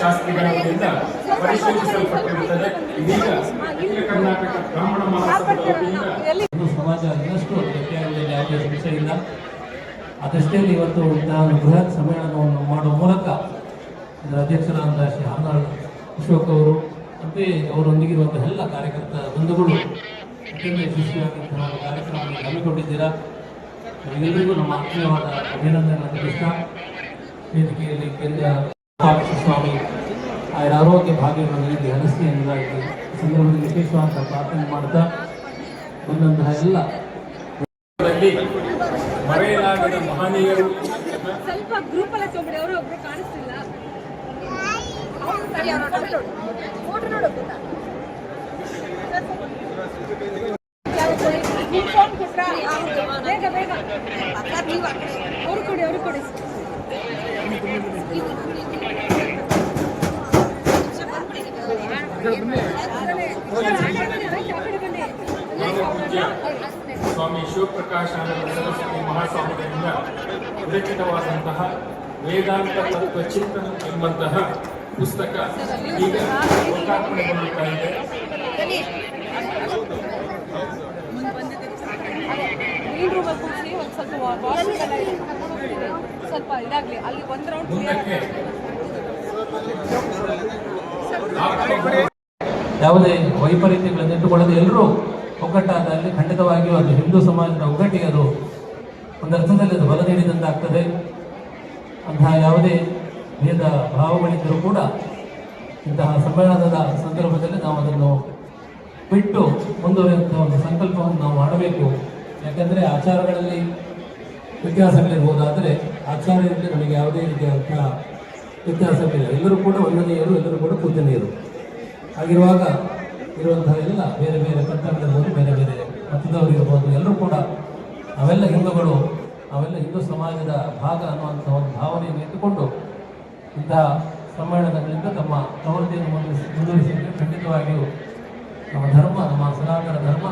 ಶಾಸ್ತ್ರಿಗಳಿಂದ ಪರಿಶೀಲಿಸಲ್ಪಟ್ಟಿರುತ್ತದೆ. ಇದೀಗ ಅಖಿಲ ಕರ್ನಾಟಕ ಬ್ರಾಹ್ಮಣ ಮಹಾಸಭಾ ಸಮಾಜ ಇನ್ನಷ್ಟು ಗಟ್ಟಿಯಾಗುವುದರಲ್ಲಿ ಯಾವುದೇ ಸಮಸ್ಯೆ ಇಲ್ಲ ಅದಷ್ಟೇ ಇವತ್ತು ನಾನು ಬೃಹತ್ ಸಮ್ಮೇಳನವನ್ನು ಮಾಡುವ ಮೂಲಕ ಇದರ ಅಧ್ಯಕ್ಷರಾದ ಶ್ರೀ ಹಾನಾಳ್ ಅಶೋಕ್ ಅವರು ಮತ್ತು ಅವರೊಂದಿಗಿರುವಂತಹ ಎಲ್ಲ ಕಾರ್ಯಕರ್ತ ಬಂಧುಗಳು ಅತ್ಯಂತ ಯಶಸ್ವಿಯಾದಂತಹ ಕಾರ್ಯಕ್ರಮವನ್ನು ಹಮ್ಮಿಕೊಂಡಿದ್ದೀರಾ? ಎಲ್ಲರಿಗೂ ನಮ್ಮ ಆತ್ಮೀಯವಾದ ಅಭಿನಂದನೆಗಳನ್ನು ತಿಳಿಸ್ತಾ ವೇದಿಕೆಯಲ್ಲಿ ಕೇಂದ್ರ ಸ್ವಾಮಿ ಅವರ ಆರೋಗ್ಯ ಭಾಗ್ಯಗಳಲ್ಲಿ ನೀಡಿ ಈ ಸಂದರ್ಭದಲ್ಲಿ ವಿಶೇಷವಾದ ಪ್ರಾರ್ಥನೆ ಮಾಡ್ತಾ ಬಂದಂತಹ ಎಲ್ಲ ಮಹನೀಯರು. ಸ್ವಲ್ಪ ಗ್ರೂಪ್ ಅಲ್ಲ ತೊಗೊಂಬಿಡಿ, ಅವರು ಒಬ್ರು ಕಾಣಿಸ್ತಿಲ್ಲ. ಅವ್ರು ಕೊಡಿ ಅವ್ರು ಕೊಡಿ ಸ್ವಾಮಿ ಶಿವಪ್ರಕಾಶ ಸರಸ್ವತಿ ಮಹಾಸ್ವಾಮಿಗಳಿಂದ ವಿರಚಿತವಾದಂತಹ ವೇದಾಂತ ತತ್ವ ಚಿಂತನ ಎಂಬಂತಹ ಪುಸ್ತಕ ಈಗ ಲೋಕಾರ್ಪಣೆಗೊಳ್ಳುತ್ತಾ ಇದೆ ಒಂದು ಸ್ವಲ್ಪ. ಸ್ವಲ್ಪ ಇದಾಗ್ಲಿ ಅಲ್ಲಿ ಒಂದು ರೌಂಡ್ ಯಾವುದೇ ವೈಪರೀತ್ಯಗಳನ್ನು ಇಟ್ಟುಕೊಳ್ಳದೆ ಎಲ್ಲರೂ ಒಗ್ಗಟ್ಟಾದಲ್ಲಿ ಖಂಡಿತವಾಗಿಯೂ ಅದು ಹಿಂದೂ ಸಮಾಜದ ಒಗ್ಗಟ್ಟಿಗೆ ಅದು ಒಂದು ಅರ್ಥದಲ್ಲಿ ಅದು ಬಲ ನೀಡಿದಂತಾಗ್ತದೆ ಅಂತಹ ಯಾವುದೇ ಭೇದ ಭಾವಗಳಿದ್ದರೂ ಕೂಡ ಇಂತಹ ಸಮ್ಮೇಳನದ ಸಂದರ್ಭದಲ್ಲಿ ನಾವು ಅದನ್ನು ಬಿಟ್ಟು ಮುಂದುವರಿಯುವಂತಹ ಒಂದು ಸಂಕಲ್ಪವನ್ನು ನಾವು ಮಾಡಬೇಕು ಯಾಕೆಂದರೆ ಆಚಾರಗಳಲ್ಲಿ ವ್ಯತ್ಯಾಸಗಳಿರ್ಬೋದಾದರೆ ಆಚಾರ್ಯರಲ್ಲಿ ನಮಗೆ ಯಾವುದೇ ರೀತಿಯಾದಂಥ ವ್ಯತ್ಯಾಸಗಳಿಲ್ಲ ಎಲ್ಲರೂ ಕೂಡ ವಂದನೀಯರು ಎಲ್ಲರೂ ಕೂಡ ಪೂಜನೀಯರು ಹಾಗಿರುವಾಗ ಇರುವಂತಹ ಎಲ್ಲ ಬೇರೆ ಬೇರೆ ಪಟ್ಟಣದಲ್ಲಿರ್ಬೋದು ಬೇರೆ ಬೇರೆ ಮತದವರು ಇರ್ಬೋದು, ಎಲ್ಲರೂ ಕೂಡ ಅವೆಲ್ಲ ಹಿಂದೂಗಳು, ಅವೆಲ್ಲ ಹಿಂದೂ ಸಮಾಜದ ಭಾಗ ಅನ್ನುವಂಥ ಒಂದು ಭಾವನೆಯನ್ನು ಇಟ್ಟುಕೊಂಡು ಇಂತಹ ಸಮ್ಮೇಳನಗಳಿಂದ ತಮ್ಮ ಪ್ರವೃತ್ತಿಯನ್ನು ಮುಂದುವರಿಸಿ ಮುಂದುವರಿಸಿ ಖಂಡಿತವಾಗಿಯೂ ನಮ್ಮ ಧರ್ಮ, ನಮ್ಮ ಸನಾತನ ಧರ್ಮ